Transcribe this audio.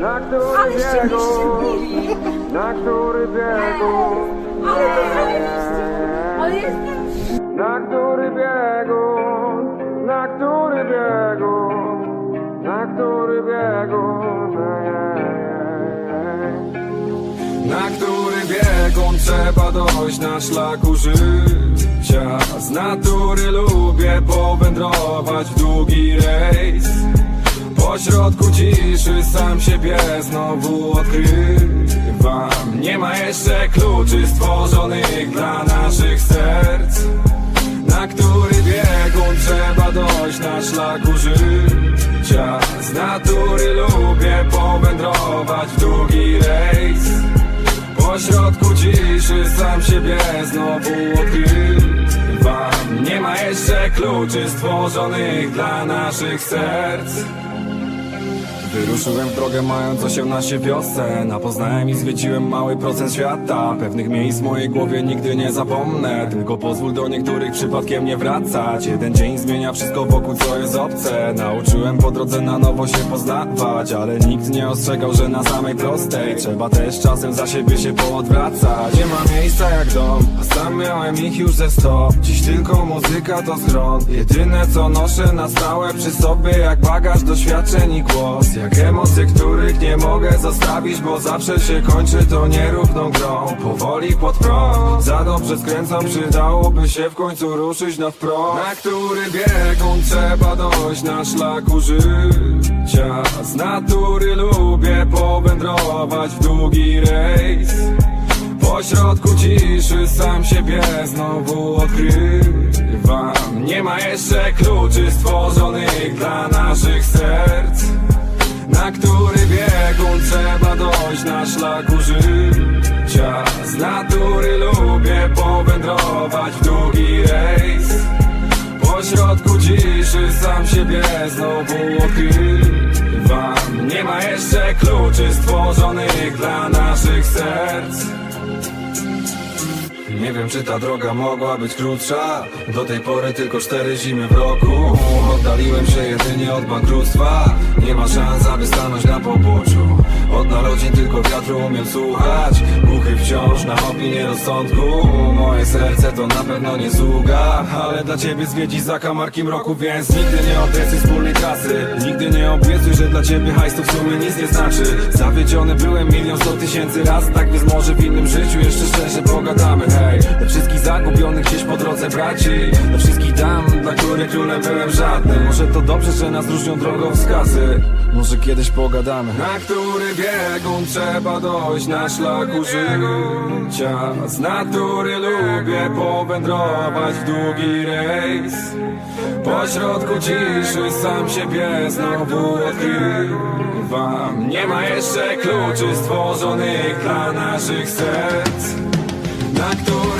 Na który Ale się biegu, wyszybili. na który biegu, Ale to zajebiście. Ale jestem... na który biegu, na który biegu, na który biegu, Na który bieg on trzeba dojść na szlaku życia? Z natury lubię powędrować w długi rejs Po środku ciszy sam siebie znowu odkrywam. Nie ma jeszcze kluczy stworzonych dla naszych serc na który biegun trzeba dojść na szlaku życia. Z natury lubię powędrować w długi rejs. Po środku ciszy sam siebie znowu odkrywam. Nie ma jeszcze kluczy stworzonych dla naszych serc Wyruszyłem w drogę mając 18 wiosen A poznałem i zwiedziłem mały procent świata. Pewnych miejsc w mojej głowie nigdy nie zapomnę Tylko pozwól do niektórych przypadkiem nie wracać. Jeden dzień zmienia wszystko wokół co jest obce. Nauczyłem po drodze na nowo się poznawać Ale nikt nie ostrzegał, że na samej prostej. Trzeba też czasem za siebie się poodwracać. Nie ma miejsca jak dom, a sam miałem ich już ze sto. Dziś tylko muzyka to schron Jedyne co noszę na stałe przy sobie Jak bagaż doświadczeń i głos Jak emocje, których nie mogę zostawić Bo zawsze się kończy to nierówną grą. Powoli pod prąd Za dobrze skręcam, przydałoby się w końcu ruszyć na wprost Na który biegun trzeba dojść na szlaku życia. Z natury lubię powędrować w długi rejs. Po środku ciszy sam siebie znowu odkrywam. Nie ma jeszcze kluczy stworzonych dla naszych serc Na który biegun trzeba dojść na szlaku życia? Z natury lubię powędrować w długi rejs. Po środku ciszy sam siebie znowu odkrywam Nie ma jeszcze kluczy stworzonych dla naszych serc nie wiem czy ta droga mogła być krótsza. Do tej pory tylko cztery zimy w roku. Oddaliłem się jedynie od bankructwa. Nie ma szans, aby stanąć na poboczu. Od narodzin tylko wiatru umiem słuchać. Głuchy wciąż na opinię rozsądku. Moje serce to na pewno nie sługa Ale dla ciebie zwiedzi za kamarkiem roku Więc nigdy nie obiecuj wspólnej kasy Nigdy nie obiecuj, że dla ciebie hajs to w sumie nic nie znaczy. Zawiedziony byłem milion sto tysięcy razy Tak więc może w innym życiu jeszcze szczerze pogadamy Hej, dla wszystkich zagubionych gdzieś po drodze braci. Dla wszystkich dam, dla których królem byłem żadnym. Może to dobrze, że nas różnią drogowskazy. Może kiedyś pogadamy. Na który biegun trzeba dojść na szlaku życia Z natury lubię powędrować w długi rejs? Po środku ciszy sam siebie znowu odkrywam. Nie ma jeszcze kluczy stworzonych dla naszych serc na który